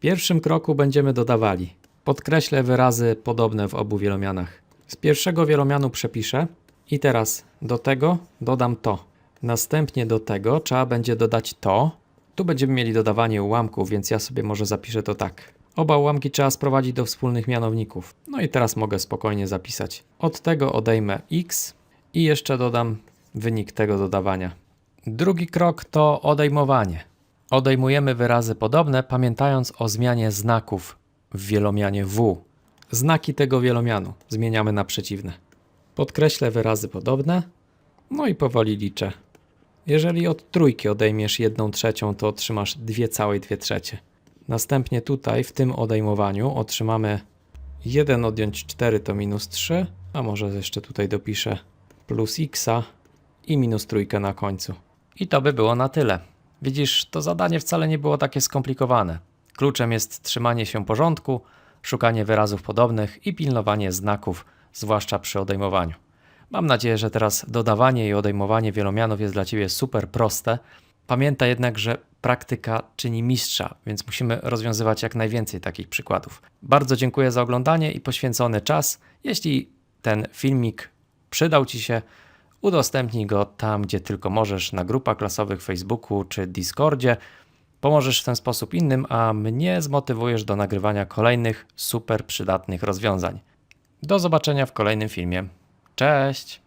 pierwszym kroku będziemy dodawali. Podkreślę wyrazy podobne w obu wielomianach. Z pierwszego wielomianu przepiszę i teraz do tego dodam to. Następnie do tego trzeba będzie dodać to. Tu będziemy mieli dodawanie ułamków, więc ja sobie może zapiszę to tak. Oba ułamki trzeba sprowadzić do wspólnych mianowników. No i teraz mogę spokojnie zapisać. Od tego odejmę x i jeszcze dodam wynik tego dodawania. Drugi krok to odejmowanie. Odejmujemy wyrazy podobne, pamiętając o zmianie znaków w wielomianie w. Znaki tego wielomianu zmieniamy na przeciwne. Podkreślę wyrazy podobne, no i powoli liczę. Jeżeli od trójki odejmiesz jedną trzecią, to otrzymasz dwie całe i dwie trzecie. Następnie tutaj, w tym odejmowaniu, otrzymamy 1 odjąć 4 to minus 3, a może jeszcze tutaj dopiszę plus x i minus trójkę na końcu. I to by było na tyle. Widzisz, to zadanie wcale nie było takie skomplikowane. Kluczem jest trzymanie się porządku, szukanie wyrazów podobnych i pilnowanie znaków, zwłaszcza przy odejmowaniu. Mam nadzieję, że teraz dodawanie i odejmowanie wielomianów jest dla Ciebie super proste. Pamiętaj jednak, że praktyka czyni mistrza, więc musimy rozwiązywać jak najwięcej takich przykładów. Bardzo dziękuję za oglądanie i poświęcony czas. Jeśli ten filmik przydał Ci się, udostępnij go tam, gdzie tylko możesz, na grupach klasowych Facebooku czy Discordzie. Pomożesz w ten sposób innym, a mnie zmotywujesz do nagrywania kolejnych super przydatnych rozwiązań. Do zobaczenia w kolejnym filmie. Cześć!